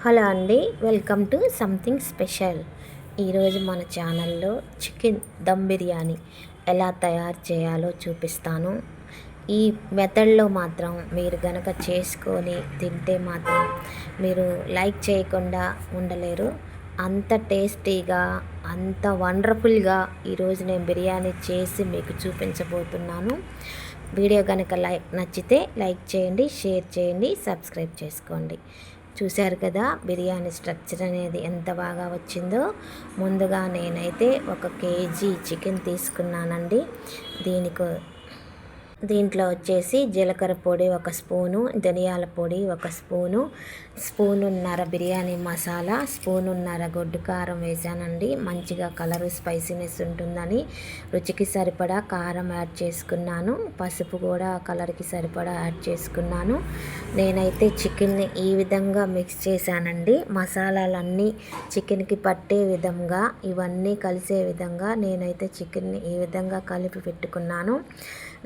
Hello అండి welcome to something special. ఈరోజు మన ఛానల్లో చికెన్ దమ్ బిర్యానీ ఎలా తయారు చేయాలో చూపిస్తాను. ఈ మెథడ్లో మాత్రం మీరు గనక చేసుకొని తింటే మాత్రం మీరు లైక్ చేయకుండా ఉండలేరు. అంత టేస్టీగా అంత వండర్ఫుల్గా ఈరోజు నేను బిర్యానీ చేసి మీకు చూపించబోతున్నాను. వీడియో కనుక లైక్ నచ్చితే లైక్ చేయండి షేర్ చేయండి సబ్స్క్రైబ్ చేసుకోండి. చూశారు కదా బిర్యానీ స్ట్రక్చర్ అనేది ఎంత బాగా వచ్చిందో. ముందుగా నేనైతే ఒక కేజీ చికెన్ తీసుకున్నానండి. దీనికి దీంట్లో వచ్చేసి జీలకర్ర పొడి ఒక స్పూను ధనియాల పొడి ఒక స్పూను స్పూనున్నర బిర్యానీ మసాలా స్పూనున్నర గొడ్డు కారం వేసానండి. మంచిగా కలర్ స్పైసీనెస్ ఉంటుందని రుచికి సరిపడా కారం యాడ్ చేసుకున్నాను. పసుపు కూడా కలర్కి సరిపడా యాడ్ చేసుకున్నాను. నేనైతే చికెన్ని ఈ విధంగా మిక్స్ చేశానండి. మసాలాలన్నీ చికెన్కి పట్టే విధంగా ఇవన్నీ కలిసే విధంగా నేనైతే చికెన్ని ఈ విధంగా కలిపి పెట్టుకున్నాను.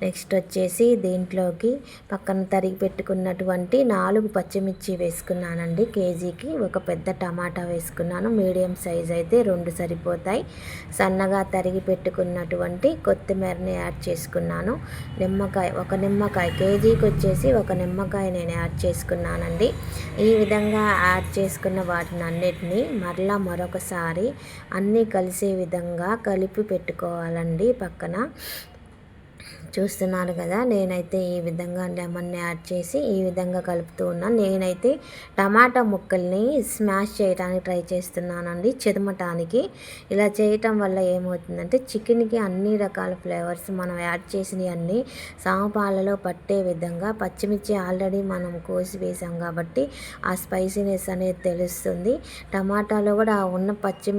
నెక్స్ట్ వచ్చేసి దీంట్లోకి పక్కన తరిగి పెట్టుకున్నటువంటి నాలుగు పచ్చిమిర్చి వేసుకున్నానండి. కేజీకి ఒక పెద్ద టమాటా వేసుకున్నాను. మీడియం సైజ్ అయితే రెండు సరిపోతాయి. సన్నగా తరిగి పెట్టుకున్నటువంటి కొత్తిమీరని యాడ్ చేసుకున్నాను. నిమ్మకాయ ఒక నిమ్మకాయ కేజీకి వచ్చేసి ఒక నిమ్మకాయ నేను యాడ్ చేసుకున్నానండి. ఈ విధంగా యాడ్ చేసుకున్న వాటిని అన్నిటినీ మరలా మరొకసారి అన్నీ కలిసే విధంగా కలిపి పెట్టుకోవాలండి పక్కన. చూస్తున్నారు కదా. నేనైతే ఈ విధంగా లెమన్ని యాడ్ చేసి ఈ విధంగా కలుపుతూ ఉన్నాను. నేనైతే టమాటా ముక్కల్ని స్మాష్ చేయడానికి ట్రై చేస్తున్నానండి చెదమటానికి. ఇలా చేయటం వల్ల ఏమవుతుందంటే చికెన్కి అన్ని రకాల ఫ్లేవర్స్ మనం యాడ్ చేసినవి అన్నీ సామపాలలో పట్టే విధంగా పచ్చిమిర్చి ఆల్రెడీ మనం కోసి వేసాం కాబట్టి ఆ స్పైసీనెస్ అనేది తెలుస్తుంది. టమాటాలో కూడా ఉన్న పచ్చి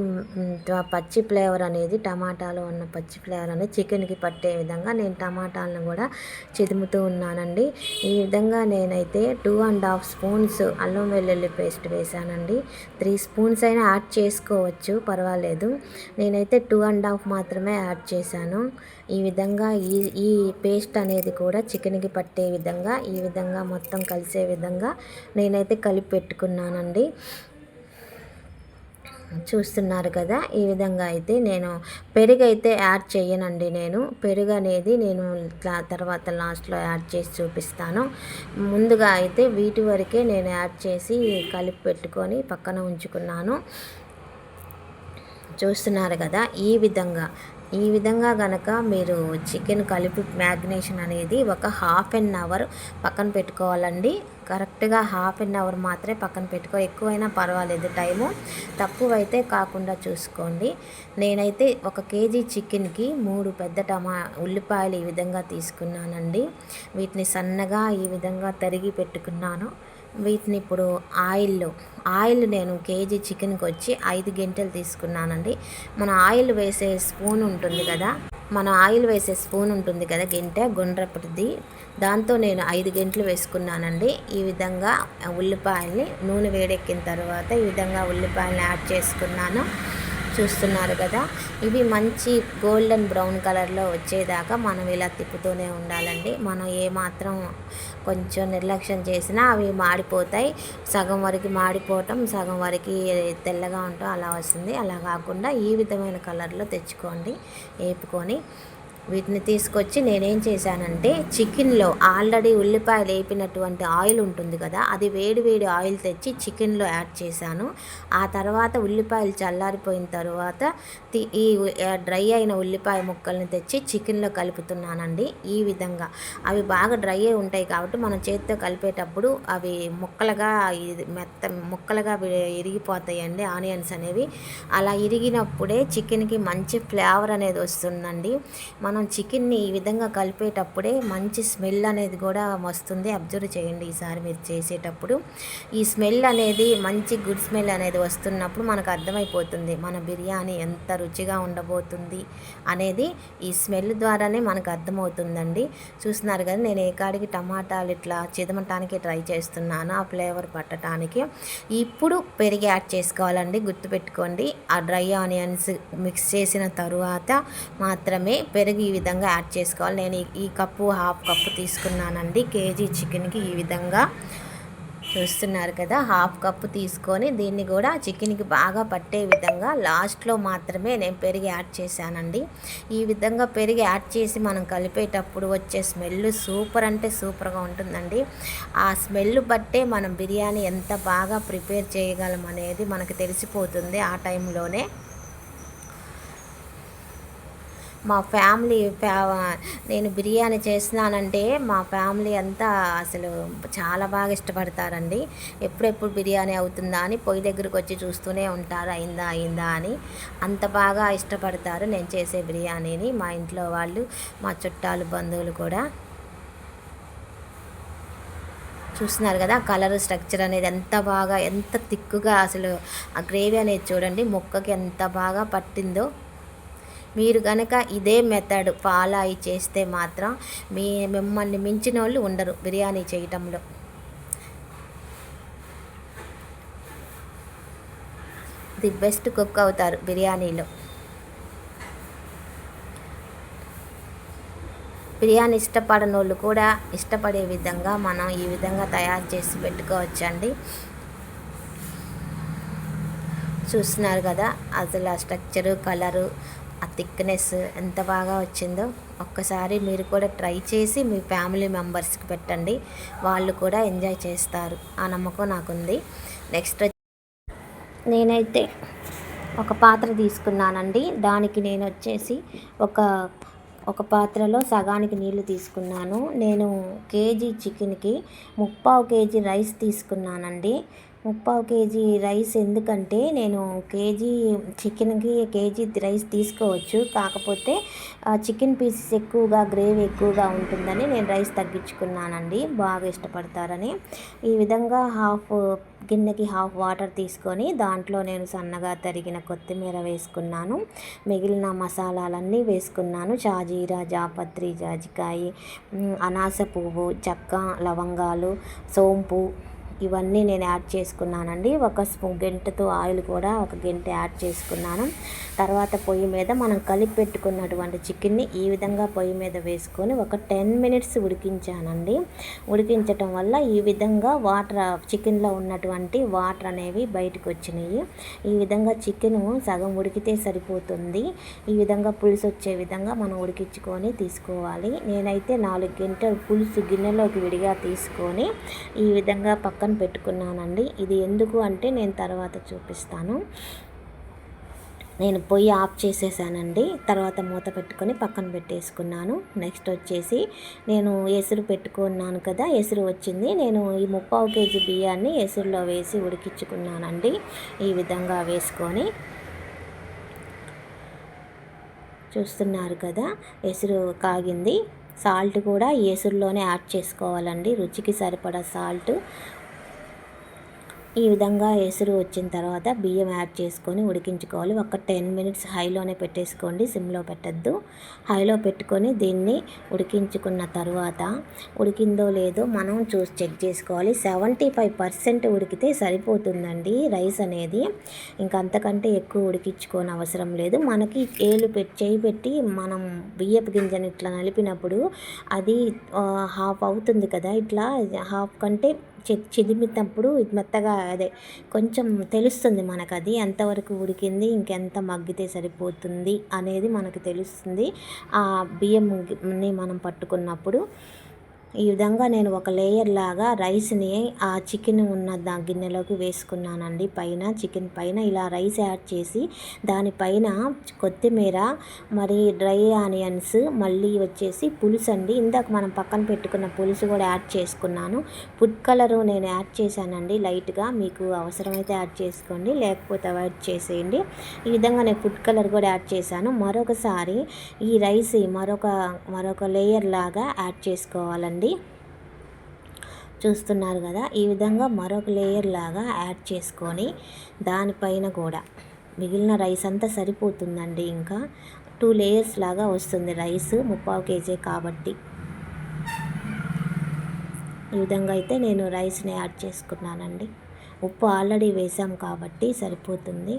పచ్చి ఫ్లేవర్ అనేది టమాటాలో ఉన్న పచ్చి ఫ్లేవర్ అనేది చికెన్కి పట్టే విధంగా నేను టమాటా టమాటాలను కూడా చిదుముతూ ఉన్నానండి. ఈ విధంగా నేనైతే టూ అండ్ హాఫ్ స్పూన్స్ అల్లం వెల్లుల్లి పేస్ట్ వేసానండి. త్రీ స్పూన్స్ అయినా యాడ్ చేసుకోవచ్చు పర్వాలేదు. నేనైతే టూ అండ్ హాఫ్ మాత్రమే యాడ్ చేశాను. ఈ విధంగా ఈ ఈ పేస్ట్ అనేది కూడా చికెన్కి పట్టే విధంగా ఈ విధంగా మొత్తం కలిసే విధంగా నేనైతే కలిపి పెట్టుకున్నానండి. చూస్తున్నారు కదా ఈ విధంగా అయితే నేను పెరుగు అయితే యాడ్ చేయనండి నేను. పెరుగు అనేది నేను తర్వాత లాస్ట్లో యాడ్ చేసి చూపిస్తాను. ముందుగా అయితే వీటి వరకే నేను యాడ్ చేసి కలిపి పెట్టుకొని పక్కన ఉంచుకున్నాను. చూస్తున్నారు కదా ఈ విధంగా ఈ విధంగా గనక మీరు చికెన్ కలిపి మ్యాగ్నేషన్ అనేది ఒక హాఫ్ అన్ అవర్ పక్కన పెట్టుకోవాలండి. కరెక్ట్గా హాఫ్ అన్ అవర్ మాత్రమే పక్కన పెట్టుకో ఎక్కువైనా పర్వాలేదు. టైము తక్కువైతే కాకుండా చూసుకోండి. నేనైతే ఒక కేజీ చికెన్కి మూడు పెద్ద టమా ఉల్లిపాయలు ఈ విధంగా తీసుకున్నానండి. వీటిని సన్నగా ఈ విధంగా తరిగి పెట్టుకున్నాను. వీటిని ఇప్పుడు ఆయిల్లో ఆయిల్ నేను కేజీ చికెన్కి వచ్చి ఐదు గంటలు తీసుకున్నానండి. మన ఆయిల్ వేసే స్పూన్ ఉంటుంది కదా మన ఆయిల్ వేసే స్పూన్ ఉంటుంది కదా గింటె గుండ్రపటిది దాంతో నేను ఐదు గంటలు వేసుకున్నానండి. ఈ విధంగా ఉల్లిపాయల్ని నూనె వేడెక్కిన తర్వాత ఈ విధంగా ఉల్లిపాయలని యాడ్ చేసుకున్నాను. చూస్తున్నారు కదా. ఇవి మంచి గోల్డెన్ బ్రౌన్ కలర్లో వచ్చేదాకా మనం ఇలా తిప్పుతూనే ఉండాలండి. మనం ఏమాత్రం కొంచెం నిర్లక్ష్యం చేసినా అవి మాడిపోతాయి. సగం వరకు మాడిపోవటం సగం వరకు తెల్లగా ఉండటం అలా వస్తుంది. అలా కాకుండా ఈ విధమైన కలర్లో తెచ్చుకోండి వేపుకొని వీటిని తీసుకొచ్చి నేనేం చేశానంటే చికెన్లో ఆల్రెడీ ఉల్లిపాయలు వేపినటువంటి ఆయిల్ ఉంటుంది కదా అది వేడి వేడి ఆయిల్ తెచ్చి చికెన్లో యాడ్ చేశాను. ఆ తర్వాత ఉల్లిపాయలు చల్లారిపోయిన తర్వాత ఈ డ్రై అయిన ఉల్లిపాయ ముక్కల్ని తెచ్చి చికెన్లో కలుపుతున్నానండి ఈ విధంగా. అవి బాగా డ్రై అయి ఉంటాయి కాబట్టి మనం చేతితో కలిపేటప్పుడు అవి ముక్కలుగా మెత్త ముక్కలుగా ఇరిగిపోతాయండి ఆనియన్స్ అనేవి. అలా ఇరిగినప్పుడే చికెన్కి మంచి ఫ్లేవర్ అనేది వస్తుందండి. మనం చికెన్ని ఈ విధంగా కలిపేటప్పుడే మంచి స్మెల్ అనేది కూడా వస్తుంది. అబ్జర్వ్ చేయండి ఈసారి మీరు చేసేటప్పుడు. ఈ స్మెల్ అనేది మంచి గుడ్ స్మెల్ అనేది వస్తున్నప్పుడు మనకు అర్థమైపోతుంది మన బిర్యానీ ఎంత రుచిగా ఉండబోతుంది అనేది ఈ స్మెల్ ద్వారానే మనకు అర్థమవుతుందండి. చూస్తున్నారు కదా నేను ఏ కాడికి టమాటాలు ఇట్లా చిదమటానికి ట్రై చేస్తున్నాను ఆ ఫ్లేవర్ పట్టడానికి ఇప్పుడు పెరిగి యాడ్ చేసుకోవాలండి గుర్తుపెట్టుకోండి. ఆ డ్రై ఆనియన్స్ మిక్స్ చేసిన తరువాత మాత్రమే పెరుగు ఈ విధంగా యాడ్ చేసుకోవాలి. నేను ఈ కప్పు హాఫ్ కప్పు తీసుకున్నానండి. కేజీ చికెన్కి ఈ విధంగా చూస్తున్నారు కదా హాఫ్ కప్పు తీసుకొని దీన్ని కూడా చికెన్కి బాగా పట్టే విధంగా లాస్ట్లో మాత్రమే నేను పెరిగి యాడ్ చేశానండి. ఈ విధంగా పెరిగి యాడ్ చేసి మనం కలిపేటప్పుడు వచ్చే స్మెల్ సూపర్ అంటే సూపర్గా ఉంటుందండి. ఆ స్మెల్ బట్టే మనం బిర్యానీ ఎంత బాగా ప్రిపేర్ చేయగలం అనేది మనకు తెలిసిపోతుంది ఆ టైంలోనే. మా ఫ్యామిలీ ఫ్యా నేను బిర్యానీ చేస్తున్నానంటే మా ఫ్యామిలీ అంతా అసలు చాలా బాగా ఇష్టపడతారండి. ఎప్పుడెప్పుడు బిర్యానీ అవుతుందా అని పొయ్యి దగ్గరికి వచ్చి చూస్తూనే ఉంటారు. అయిందా అయిందా అని అంత బాగా ఇష్టపడతారు నేను చేసే బిర్యానీని మా ఇంట్లో వాళ్ళు మా చుట్టాలు బంధువులు కూడా. చూస్తున్నారు కదా కలర్ స్ట్రక్చర్ అనేది ఎంత బాగా ఎంత తిక్కుగా అసలు ఆ గ్రేవీ అనేది చూడండి మొక్కకి ఎంత బాగా పట్టిందో. మీరు కనుక ఇదే మెథడ్ ఫాలో అయి చేస్తే మాత్రం మీ మిమ్మల్ని మించిన వాళ్ళు ఉండరు బిర్యానీ చేయటంలో. ది బెస్ట్ కుక్ అవుతారు బిర్యానీలో. బిర్యానీ ఇష్టపడని వాళ్ళు కూడా ఇష్టపడే విధంగా మనం ఈ విధంగా తయారు చేసి పెట్టుకోవచ్చండి. చూస్తున్నారు కదా అసలు ఆ స్ట్రక్చరు కలరు ఆ థిక్నెస్ ఎంత బాగా వచ్చిందో ఒక్కసారి మీరు కూడా ట్రై చేసి మీ ఫ్యామిలీ మెంబర్స్కి పెట్టండి. వాళ్ళు కూడా ఎంజాయ్ చేస్తారు. ఆ నమ్మకం నాకుంది. నెక్స్ట్ నేనైతే ఒక పాత్ర తీసుకున్నానండి. దానికి నేను వచ్చేసి ఒక ఒక పాత్రలో సగానికి నీళ్ళు తీసుకున్నాను. నేను కేజీ చికెన్కి ముప్పావు కేజీ రైస్ తీసుకున్నానండి. ముప్పావు కేజీ రైస్ ఎందుకంటే నేను కేజీ చికెన్కి కేజీ రైస్ తీసుకోవచ్చు. కాకపోతే చికెన్ పీసెస్ ఎక్కువగా గ్రేవీ ఎక్కువగా ఉంటుందని నేను రైస్ తగ్గించుకున్నానండి. బాగా ఇష్టపడతారని. ఈ విధంగా హాఫ్ గిన్నెకి హాఫ్ వాటర్ తీసుకొని దాంట్లో నేను సన్నగా తరిగిన కొత్తిమీర వేసుకున్నాను. మిగిలిన మసాలాలన్నీ వేసుకున్నాను. షాజీరా జాపత్రి జాజికాయ అనాస పువ్వు చెక్క లవంగాలు సోంపు ఇవన్నీ నేను యాడ్ చేసుకున్నానండి. ఒక స్పూన్ గెంటతో ఆయిల్ కూడా ఒక గెంట యాడ్ చేసుకున్నాను. తర్వాత పొయ్యి మీద మనం కలిపి పెట్టుకున్నటువంటి చికెన్ని ఈ విధంగా పొయ్యి మీద వేసుకొని ఒక టెన్ మినిట్స్ ఉడికించానండి. ఉడికించటం వల్ల ఈ విధంగా వాటర్ చికెన్లో ఉన్నటువంటి వాటర్ అనేవి బయటకు వచ్చినాయి. ఈ విధంగా చికెన్ సగం ఉడికితే సరిపోతుంది. ఈ విధంగా పులుసు వచ్చే విధంగా మనం ఉడికించుకొని తీసుకోవాలి. నేనైతే నాలుగు గంటలు పులుసు గిన్నెలోకి విడిగా తీసుకొని ఈ విధంగా పక్కన పక్కన పెట్టుకున్నానండి. ఇది ఎందుకు అంటే నేను తర్వాత చూపిస్తాను. నేను పొయ్యి ఆఫ్ చేసేసానండి. తర్వాత మూత పెట్టుకొని పక్కన పెట్టేసుకున్నాను. నెక్స్ట్ వచ్చేసి నేను ఎసురు పెట్టుకున్నాను కదా ఎసురు వచ్చింది. నేను ఈ ముప్పావు కేజీ బియ్యాన్ని ఎసురులో వేసి ఉడికించుకున్నానండి. ఈ విధంగా వేసుకొని చూస్తున్నారు కదా ఎసురు కాగింది. సాల్ట్ కూడా ఎసురులోనే యాడ్ చేసుకోవాలండి. రుచికి సరిపడా సాల్ట్ ఈ విధంగా ఎసురు వచ్చిన తర్వాత బియ్యం యాడ్ చేసుకొని ఉడికించుకోవాలి. ఒక టెన్ మినిట్స్ హైలోనే పెట్టేసుకోండి సిమ్లో పెట్టద్దు. హైలో పెట్టుకొని దీన్ని ఉడికించుకున్న తర్వాత ఉడికిందో లేదో మనం చూసి చెక్ చేసుకోవాలి. సెవెంటీ ఫైవ్ పర్సెంట్ ఉడికితే సరిపోతుందండి రైస్ అనేది. ఇంకా అంతకంటే ఎక్కువ ఉడికించుకోని అవసరం లేదు. మనకి ఏలు పెట్టి చేయి పెట్టి మనం బియ్యపు గింజని ఇట్లా నలిపినప్పుడు అది హాఫ్ అవుతుంది కదా ఇట్లా హాఫ్ కంటే చి ఇది మెత్తగా అదే కొంచెం తెలుస్తుంది మనకు అది ఎంతవరకు ఉడికింది ఇంకెంత మగ్గితే సరిపోతుంది అనేది మనకు తెలుస్తుంది. ఆ బియ్యంని మనం పట్టుకున్నప్పుడు ఈ విధంగా నేను ఒక లేయర్ లాగా రైస్ని ఆ చికెన్ ఉన్న దా గిన్నెలోకి వేసుకున్నానండి. పైన చికెన్ పైన ఇలా రైస్ యాడ్ చేసి దానిపైన కొత్తిమీర మరి డ్రై ఆనియన్స్ మళ్ళీ వచ్చేసి పులుసు అండి. ఇందాక మనం పక్కన పెట్టుకున్న పులుసు కూడా యాడ్ చేసుకున్నాను. ఫుడ్ కలరు నేను యాడ్ చేశానండి. లైట్గా మీకు అవసరమైతే యాడ్ చేసుకోండి లేకపోతే అవాయిడ్ చేసేయండి. ఈ విధంగా నేను ఫుడ్ కలర్ కూడా యాడ్ చేశాను. మరొకసారి ఈ రైస్ మరొక మరొక లేయర్ లాగా యాడ్ చేసుకోవాలండి. అండి చూస్తున్నారు కదా ఈ విధంగా మరొక లేయర్ లాగా యాడ్ చేసుకొని దానిపైన కూడా. మిగిలిన రైస్ అంతా సరిపోతుందండి ఇంకా. టూ లేయర్స్ లాగా వస్తుంది రైస్ ముప్పావు కేజీ కాబట్టి. ఈ విధంగా అయితే నేను రైస్ని యాడ్ చేసుకున్నానండి. ఉప్పు ఆల్రెడీ వేసాం కాబట్టి సరిపోతుంది.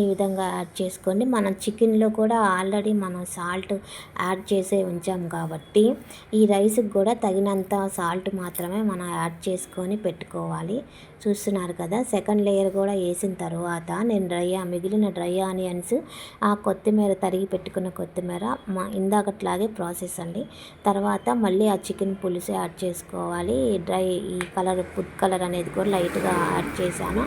ఈ విధంగా యాడ్ చేసుకోండి. మనం చికెన్లో కూడా ఆల్రెడీ మనం సాల్ట్ యాడ్ చేసే ఉంచాం కాబట్టి ఈ రైస్కి కూడా తగినంత సాల్ట్ మాత్రమే మనం యాడ్ చేసుకొని పెట్టుకోవాలి. చూస్తున్నారు కదా సెకండ్ లేయర్ కూడా వేసిన తర్వాత నేను డ్రై మిగిలిన డ్రై ఆనియన్స్ ఆ కొత్తిమీర తరిగి పెట్టుకున్న కొత్తిమీర మా ఇందాకట్లాగే ప్రాసెస్ అండి. తర్వాత మళ్ళీ ఆ చికెన్ పులుసు యాడ్ చేసుకోవాలి. డ్రై ఈ కలర్ ఫుడ్ కలర్ అనేది కూడా లైట్గా యాడ్ చేశాను.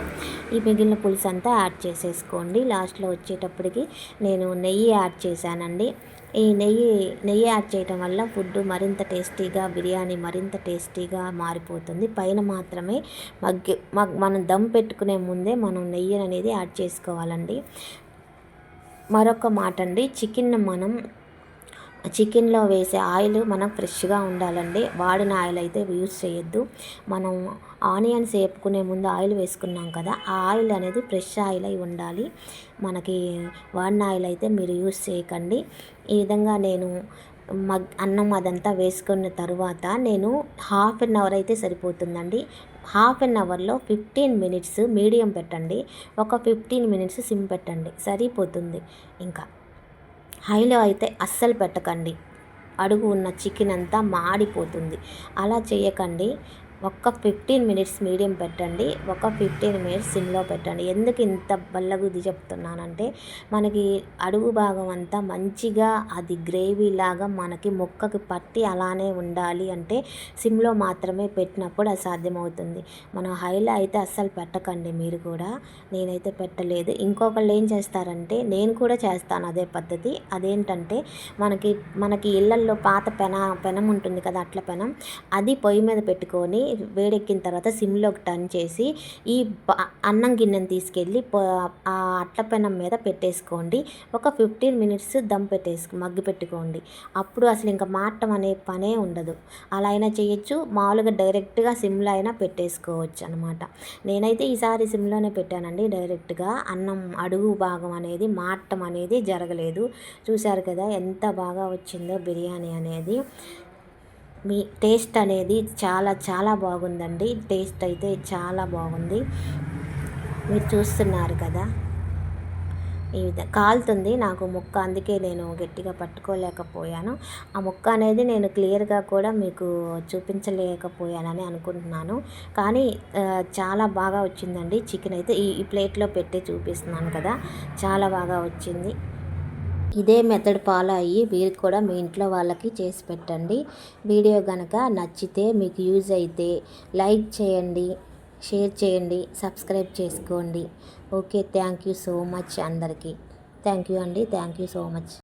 ఈ మిగిలిన పులుసు అంతా యాడ్ చేసేసుకోండి. లాస్ట్లో వచ్చేటప్పటికి నేను నెయ్యి యాడ్ చేశానండి. ఈ నెయ్యి నెయ్యి యాడ్ చేయటం వల్ల ఫుడ్ మరింత టేస్టీగా బిర్యానీ మరింత టేస్టీగా మారిపోతుంది. పైన మాత్రమే మగ్గి మనం దమ్ పెట్టుకునే ముందే మనం నెయ్యి అనేది యాడ్ చేసుకోవాలండి. మరొక మాట అండి చికెన్ మనం చికెన్లో వేసే ఆయిల్ మనం ఫ్రెష్గా ఉండాలండి. వాడిన ఆయిల్ అయితే యూజ్ చేయొద్దు. మనం ఆనియన్స్ వేపుకునే ముందు ఆయిల్ వేసుకున్నాం కదా ఆ ఆయిల్ అనేది ఫ్రెష్ ఆయిల్ అయి ఉండాలి. మనకి వాడిన ఆయిల్ అయితే మీరు యూస్ చేయకండి. ఈ విధంగా నేను మగ్ అన్నం అదంతా వేసుకున్న తర్వాత నేను హాఫ్ అన్ అవర్ అయితే సరిపోతుందండి. హాఫ్ అన్ అవర్లో ఫిఫ్టీన్ మినిట్స్ మీడియం పెట్టండి. ఒక ఫిఫ్టీన్ మినిట్స్ సిమ్ పెట్టండి. సరిపోతుంది. ఇంకా హైలో అయితే అస్సలు పెట్టకండి. అడుగు ఉన్న చికెన్ అంతా మాడిపోతుంది. అలా చేయకండి. ఒక్క ఫిఫ్టీన్ మినిట్స్ మీడియం పెట్టండి ఒక ఫిఫ్టీన్ మినిట్స్ సిమ్లో పెట్టండి. ఎందుకు ఇంత బల్లగుద్ది చెప్తున్నానంటే మనకి అడుగు భాగం అంతా మంచిగా అది గ్రేవీ లాగా మనకి మొక్కకి పట్టి అలానే ఉండాలి అంటే సిమ్లో మాత్రమే పెట్టినప్పుడు అది సాధ్యమవుతుంది. మనం హైలో అయితే అస్సలు పెట్టకండి మీరు కూడా. నేనైతే పెట్టలేదు. ఇంకొకళ్ళు ఏం చేస్తారంటే నేను కూడా చేస్తాను అదే పద్ధతి. అదేంటంటే మనకి మనకి ఇళ్ళల్లో పాత పెన పెనం ఉంటుంది కదా అట్ల పెనం. అది పొయ్యి మీద పెట్టుకొని వేడెక్కిన తర్వాత సిమ్లోకి టర్న్ చేసి ఈ అన్నం గిన్నెను తీసుకెళ్ళి ఆ అట్టపెనం మీద పెట్టేసుకోండి. ఒక ఫిఫ్టీన్ మినిట్స్ దమ్ పెట్టేసుకో మగ్గి పెట్టుకోండి. అప్పుడు అసలు ఇంకా మాటం అనే పనే ఉండదు. అలా అయినా చేయొచ్చు. మామూలుగా డైరెక్ట్గా సిమ్లో అయినా పెట్టేసుకోవచ్చు అనమాట నేనైతే ఈసారి సిమ్లోనే పెట్టానండి డైరెక్ట్గా. అన్నం అడుగు భాగం అనేది మాటం అనేది జరగలేదు. చూశారు కదా ఎంత బాగా వచ్చిందో బిర్యానీ అనేది. మీ టేస్ట్ అనేది చాలా చాలా బాగుందండి. టేస్ట్ అయితే చాలా బాగుంది. మీరు చూస్తున్నారు కదా? ఈ విధంగా కాలుతుంది నాకు ముక్క అందుకే నేను గట్టిగా పట్టుకోలేకపోయాను. ఆ ముక్క అనేది నేను క్లియర్గా కూడా మీకు చూపించలేకపోయానని అనుకుంటున్నాను. కానీ చాలా బాగా వచ్చిందండి. చికెన్ అయితే ఈ ప్లేట్లో పెట్టి చూపిస్తున్నాను కదా? చాలా బాగా వచ్చింది. ఇదే మెథడ్ ఫాలో అయ్యి మీరు కూడా మీ ఇంట్లో వాళ్ళకి చేసి పెట్టండి. వీడియో కనుక నచ్చితే మీకు యూజ్ అయితే లైక్ చేయండి షేర్ చేయండి సబ్స్క్రైబ్ చేసుకోండి. Okay thank you so much అందరికీ. థ్యాంక్ యూ అండి థ్యాంక్ యూ సో మచ్.